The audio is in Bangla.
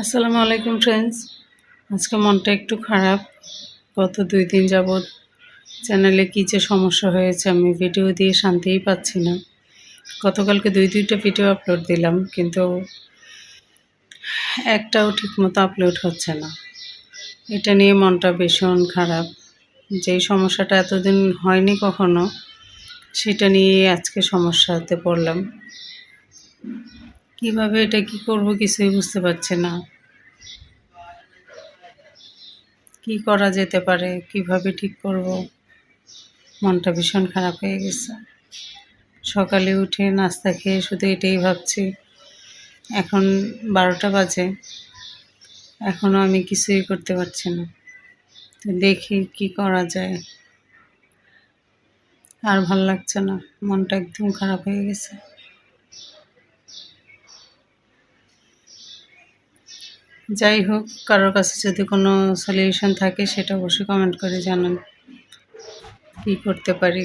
আসসালামু আলাইকুম ফ্রেন্ডস আজকে মনটা একটু খারাপ। গত দুই দিন যাবৎ চ্যানেলে কী যে সমস্যা হয়েছে আমি ভিডিও দিয়ে শান্তিই পাচ্ছি না। গতকালকে দুই, দুইটা ভিডিও আপলোড দিলাম, কিন্তু একটাও ঠিকমতো আপলোড হচ্ছে না। এটা নিয়ে মনটা ভীষণ খারাপ। যেই সমস্যাটা এতদিন হয়নি কখনো, সেটা নিয়ে আজকে সমস্যাতে পড়লাম। কীভাবে এটা কি করব কিছুই বুঝতে পারছি না। কি করা যেতে পারে, কীভাবে ঠিক করব? মনটা ভীষণ খারাপ হয়ে গেছে। সকালে উঠে নাস্তা খেয়ে শুধু এটাই ভাবছি, এখন বারোটা বাজে এখনও আমি কিছুই করতে পারছি না। দেখি কি করা যায়। আর ভালো লাগছে না, মনটা একদম খারাপ হয়ে গেছে। যাই হোক, কারোর কাছে যদি কোনো সলিউশন থাকে, সেটা অবশ্যই কমেন্ট করে জানান। কী করতে পারি?